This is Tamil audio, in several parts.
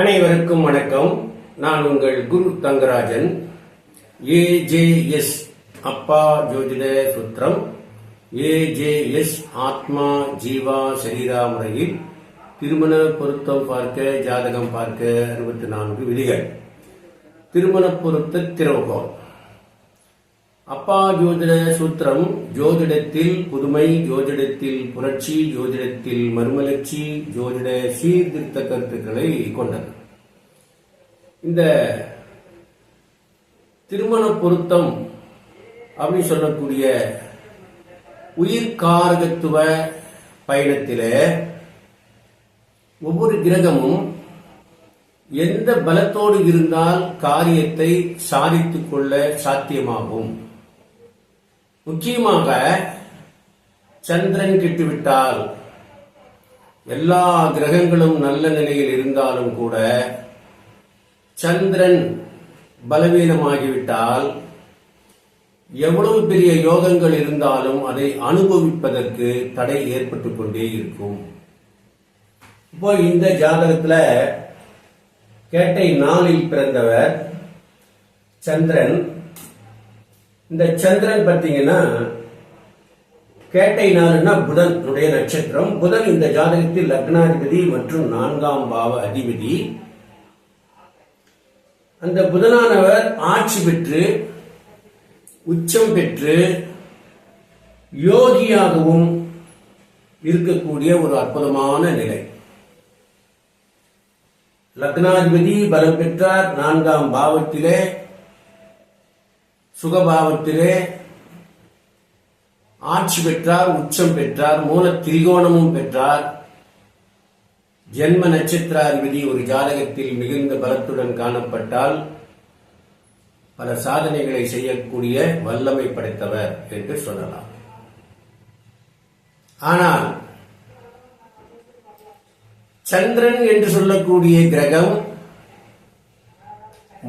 அனைவருக்கும் வணக்கம். நான் உங்கள் குரு தங்கராஜன். ஏஜேஎஸ் அப்பா ஜோதிட சுத்திரம். ஏஜேஎஸ் ஆத்மா ஜீவா சரீரா முறையில் திருமண பொருத்தம் பார்க்க ஜாதகம் பார்க்க அறுபத்தி நான்கு விதிகள். திருமண பொருத்த திறவுகோல் அப்பா ஜோதிட சூத்திரம் ஜோதிடத்தில் புதுமை ஜோதிடத்தில் புரட்சி ஜோதிடத்தில் மறுமலர்ச்சி ஜோதிட சீர்திருத்த கருத்துக்களை கொண்டது. இந்த திருமண பொருத்தம் அப்படின்னு சொல்லக்கூடிய உயிர்காரகத்துவ பயணத்தில் ஒவ்வொரு கிரகமும் எந்த பலத்தோடு இருந்தால் காரியத்தை சாதித்துக் கொள்ள சாத்தியமாகும். முக்கியமாக சந்திரன் கிட்டுவிட்டால் எல்லா கிரகங்களும் நல்ல நிலையில் இருந்தாலும் கூட சந்திரன் பலவீனமாகிவிட்டால் எவ்வளவு பெரிய யோகங்கள் இருந்தாலும் அதை அனுபவிப்பதற்கு தடை ஏற்பட்டுக் கொண்டே இருக்கும். இப்போ இந்த ஜாதகத்துல கேட்டை நாளில் பிறந்தவர் சந்திரன் இந்த சந்திரன் பார்த்தீங்கன்னா கேட்டை நாளுன்னா புதன் உடைய நட்சத்திரம். புதன் இந்த ஜாதகத்தில் லக்னாதிபதி மற்றும் நான்காம் பாவ அதிபதி. அந்த புதனானவர் ஆட்சி பெற்று உச்சம் பெற்று யோகியாகவும் இருக்கக்கூடிய ஒரு அற்புதமான நிலை. லக்னாதிபதி பலம் பெற்றார் நான்காம் பாவத்திலே சுகபாவத்திலே ஆட்சி பெற்றார் உச்சம் பெற்றார் மூல திரிகோணமும் பெற்றார். ஜென்ம நட்சத்திராதிபதி ஒரு ஜாதகத்தில் மிகுந்த பலத்துடன் காணப்பட்டால் பல சாதனைகளை செய்யக்கூடிய வல்லமை படைத்தவர் என்று சொல்லலாம். ஆனால் சந்திரன் என்று சொல்லக்கூடிய கிரகம்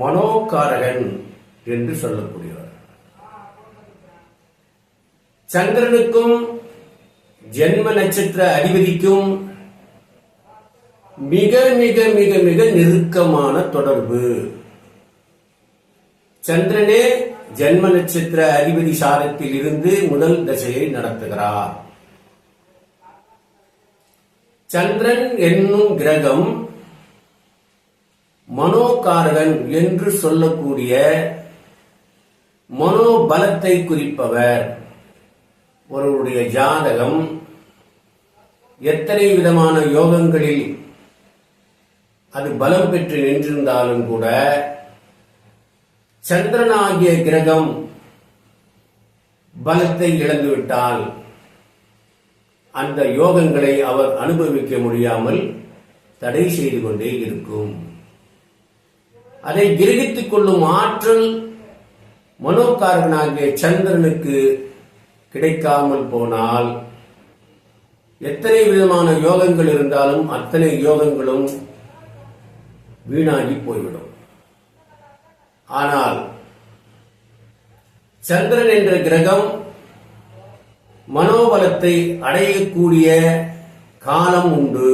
மனோகாரகன். என்று சொல்லக்கூடியவர். சந்திரனுக்கும் ஜென்ம நட்சத்திர அதிபதிக்கும் மிக மிக மிக மிக நெருக்கமான தொடர்பு. சந்திரனே ஜென்ம நட்சத்திர அதிபதி சாரத்தில் இருந்து முதல் தசையை நடத்துகிறார். சந்திரன் என்னும் கிரகம் மனோகாரகன் என்று சொல்லக்கூடிய மனோபலத்தை குறிப்பவர். ஒருவருடைய ஜாதகம் எத்தனை விதமான யோகங்களில் அது பலம் பெற்று நின்றிருந்தாலும் கூட சந்திரனாகிய கிரகம் பலத்தை இழந்துவிட்டால் அந்த யோகங்களை அவர் அனுபவிக்க முடியாமல் தடை செய்து கொண்டே இருக்கும். அதை கிரகித்துக் கொள்ளும் ஆற்றல் மனோகாரகனாகிய சந்திரனுக்கு கிடைக்காமல் போனால் எத்தனை விதமான யோகங்கள் இருந்தாலும் அத்தனை யோகங்களும் வீணாகி போய்விடும். ஆனால் சந்திரன் என்ற கிரகம் மனோபலத்தை அடையக்கூடிய காலம் உண்டு.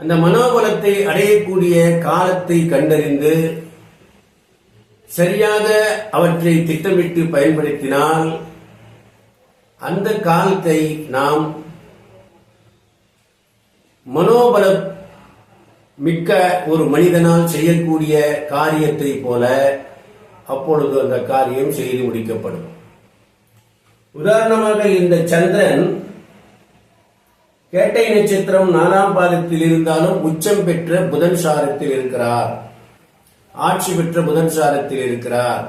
அந்த மனோபலத்தை அடையக்கூடிய காலத்தை கண்டறிந்து சரியாக அவற்றை திட்டமிட்டு பயன்படுத்தினால் அந்த காலத்தை நாம் மனோபல மிக்க ஒரு மனிதனால் செய்யக்கூடிய காரியத்தை போல அப்பொழுது அந்த காரியம் செய்து முடிக்கப்படும். உதாரணமாக இந்த சந்திரன் கேட்டை நட்சத்திரம் நாலாம் பாதத்தில் இருந்தாலும் உச்சம் பெற்ற புதன் சாரத்தில் இருக்கிறார். ஆட்சி பெற்ற புதன் சாரத்தில் இருக்கிறார்.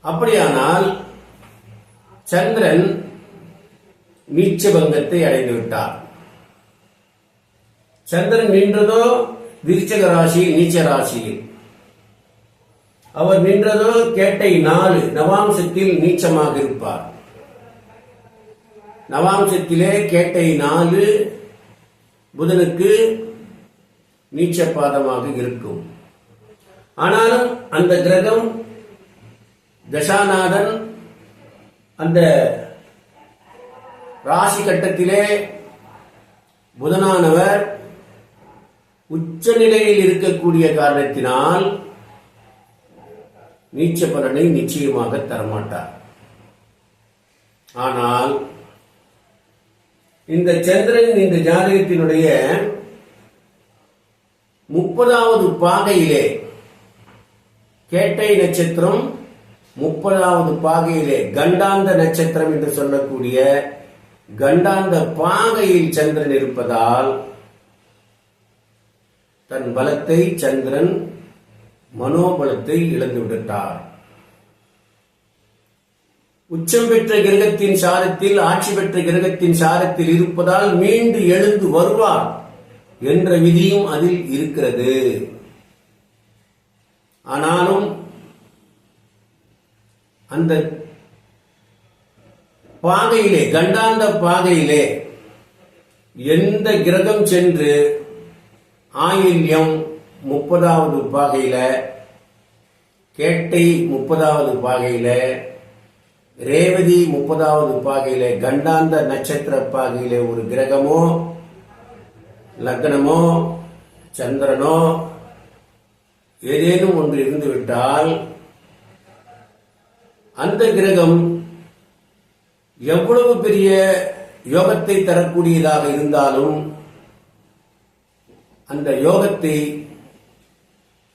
அப்படியானால் சந்திரன் நீச்சபங்கத்தை அடைந்து விட்டார். சந்திரன் நின்றதோ விருச்சக ராசி நீச்ச ராசியில். அவர் நின்றதோ கேட்டை நாலு நவாம்சத்தில் நீச்சமாக இருப்பார். நவாம்சத்திலே கேட்டை நாலு புதனுக்கு நீச்ச பாதமாக இருக்கும். ஆனாலும் அந்த கிரகம் தசாநாதன் அந்த ராசி கட்டத்திலே புதனானவர் உச்ச நிலையில் இருக்கக்கூடிய காரணத்தினால் நீச்ச பலனை நிச்சயமாக தரமாட்டார். ஆனால் இந்த சந்திரன் இந்த ஜாதகத்தினுடைய முப்பதாவது பாகையிலே கேட்டை நட்சத்திரம் முப்பதாவது பாகையிலே கண்டாந்த நட்சத்திரம் என்று சொல்லக்கூடிய கண்டாந்த பாகையில் சந்திரன் இருப்பதால் தன் பலத்தை சந்திரன் மனோபலத்தை இழந்து விட்டார் உச்சம் பெற்ற கிரகத்தின் சாரத்தில் ஆட்சி பெற்ற கிரகத்தின் சாரத்தில் இருப்பதால் மீண்டு எழுந்து வருவார் என்ற விதியும் அதில் இருக்கிறது. ஆனாலும் அந்த பாகையிலே கண்டாந்த பாகையிலே எந்த கிரகம் சென்று ஆயில்யம் முப்பதாவது பாகையில கேட்டை முப்பதாவது பாகையில ரேவதி முப்பதாவது பாகையில கண்டாந்த நட்சத்திர பாகையில ஒரு கிரகமோ லக்னமோ சந்திரனோ ஏதேனும் ஒன்று இருந்துவிட்டால் அந்த கிரகம் எவ்வளவு பெரிய யோகத்தை தரக்கூடியதாக இருந்தாலும் அந்த யோகத்தை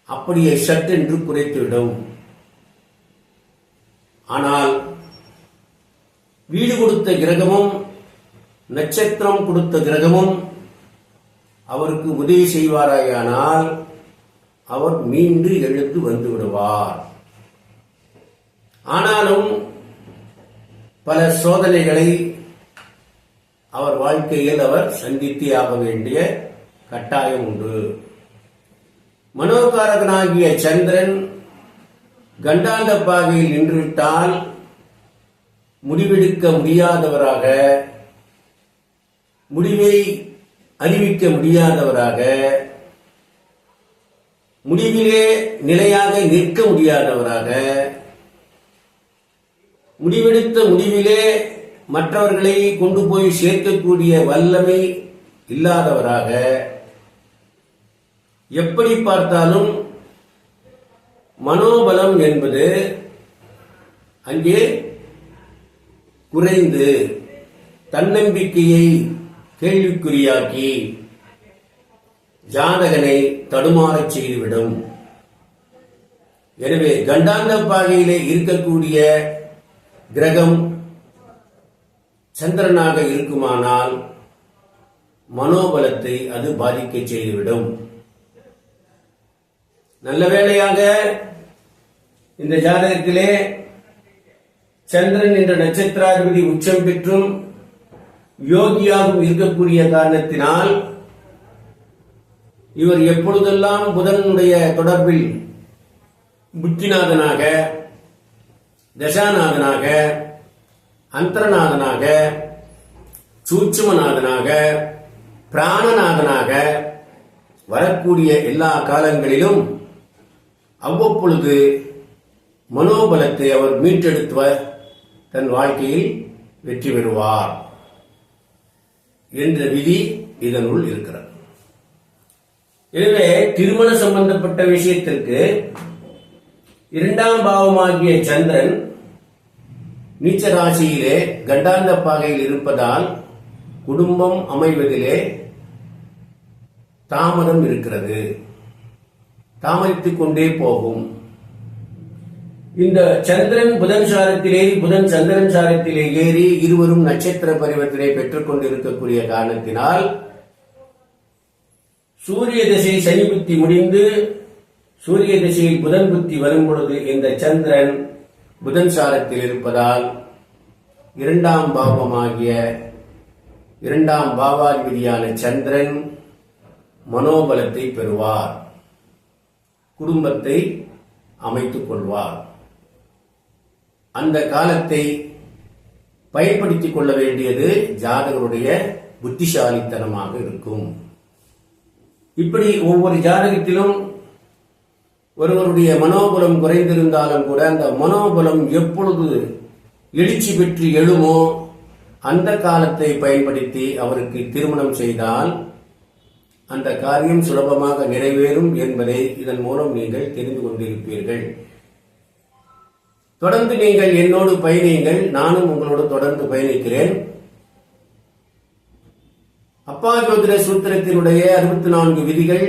அப்படியே சட்டென்று குறைத்துவிடும். ஆனால் வீடு கொடுத்த கிரகமும் நட்சத்திரம் கொடுத்த கிரகமும் அவருக்கு உதவி செய்வாராயானால் அவர் மீண்டு எழுந்து வந்து விடுவார். ஆனாலும் பல சோதனைகளை அவர் வாழ்க்கையில் அவர் சந்தித்தே ஆக வேண்டிய கட்டாயம் உண்டு. மனோகாரகனாகிய சந்திரன் கண்டாந்த பாகையில் நின்றுவிட்டால் முடிவெடுக்க முடியாதவராக முடிவை அறிவிக்க முடியாதவராக முடிவிலே நிலையாக நிற்க முடியாதவராக முடிவெடுத்த முடிவிலே மற்றவர்களை கொண்டு போய் சேர்க்கக்கூடிய வல்லமை இல்லாதவராக எப்படி பார்த்தாலும் மனோபலம் என்பது அங்கே குறைந்து தன்னம்பிக்கையை கேள்விக்குறியாக்கி ஜாதகனை தடுமாறச் செய்துவிடும். எனவே கண்டாந்த பாகையிலே இருக்கக்கூடிய கிரகம் சந்திரனாக இருக்குமானால் மனோபலத்தை அது பாதிக்க செய்துவிடும். நல்ல வேளையாக இந்த ஜாதகத்திலே சந்திரன் என்ற நட்சத்திராதிபதி உச்சம் பெற்றும் யோகியாகவும் இருக்கக்கூடிய காரணத்தினால் இவர் எப்பொழுதெல்லாம் புதனுடைய தொடர்பில் புத்திநாதனாக தசாநாதனாக அந்தரநாதனாக சூட்சுமநாதனாக பிராணநாதனாக வரக்கூடிய எல்லா காலங்களிலும் அவ்வப்பொழுது மனோபலத்தை அவர் மீட்டெடுத்துவர் தன் வாழ்க்கையில் வெற்றி பெறுவார் என்ற விதி இதனுள் இருக்கிறது. எனவே திருமண சம்பந்தப்பட்ட விஷயத்திற்கு இரண்டாம் பாவமாகிய சந்திரன் நீச்ச ராசியிலே கண்டாந்த பாகையில் இருப்பதால் குடும்பம் அமைவதிலே தாமதம் இருக்கிறது. தாமதித்துக் கொண்டே போகும். இந்த சந்திரன் புதன் சாரத்திலே புதன் சந்திரன் சாரத்திலே ஏறி இருவரும் நட்சத்திர பரிவர்த்தனை பெற்றுக் கொண்டிருக்கக்கூடிய காரணத்தினால் சூரிய திசை சனி புத்தி முடிந்து சூரிய திசையில் புதன் புத்தி வரும் பொழுது இந்த சந்திரன் புதன் சாரத்தில் இருப்பதால் இரண்டாம் பாவமாகிய இரண்டாம் பாவாதிபதியான சந்திரன் மனோபலத்தை பெறுவார். குடும்பத்தை அமைத்துக் கொள்வார். அந்த காலத்தை பயன்படுத்திக் கொள்ள வேண்டியது ஜாதகருடைய புத்திசாலித்தனமாக இருக்கும். இப்படி ஒவ்வொரு ஜாதகத்திலும் ஒருவருடைய மனோபலம் குறைந்திருந்தாலும் கூட அந்த மனோபலம் எப்பொழுது எழுச்சி பெற்று எழுமோ அந்த காலத்தை பயன்படுத்தி அவருக்கு திருமணம் செய்தால் அந்த காரியம் சுலபமாக நிறைவேறும் என்பதை இதன் மூலம் நீங்கள் தெரிந்து கொண்டிருப்பீர்கள். தொடர்ந்து நீங்கள் என்னோடு பயணியுங்கள் நானும் உங்களோடு தொடர்ந்து பயணிக்கிறேன். அப்பா ஜோதிட சூத்திரத்தினுடைய அறுபத்தி நான்கு விதிகள்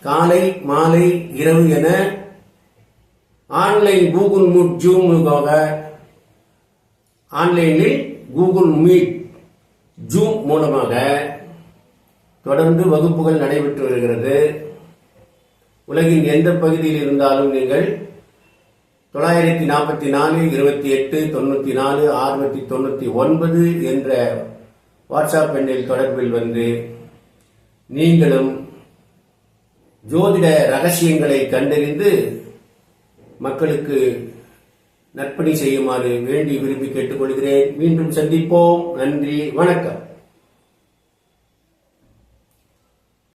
காலை மாலை இரவு என ஆன்லைன் கூகுள் மீட் ஜூம் மூலமாக ஆன்லைனில் கூகுள் மீட் ஜூம் மூலமாக தொடர்ந்து வகுப்புகள் நடைபெற்று வருகிறது. உலகின் எந்த பகுதியில் இருந்தாலும் நீங்கள் தொள்ளாயிரத்தி நாற்பத்தி நாலு இருபத்தி எட்டு தொண்ணூத்தி நாலு அறுநூத்தி தொண்ணூத்தி ஒன்பது என்ற வாட்ஸ்அப் எண்ணில் தொடர்பில் வந்து நீங்களும் ஜோதிட ரகசியங்களை கண்டறிந்து மக்களுக்கு நற்பணி செய்யுமாறு வேண்டி விரும்பி கேட்டுக்கொள்கிறேன். மீண்டும் சந்திப்போம். நன்றி. வணக்கம்.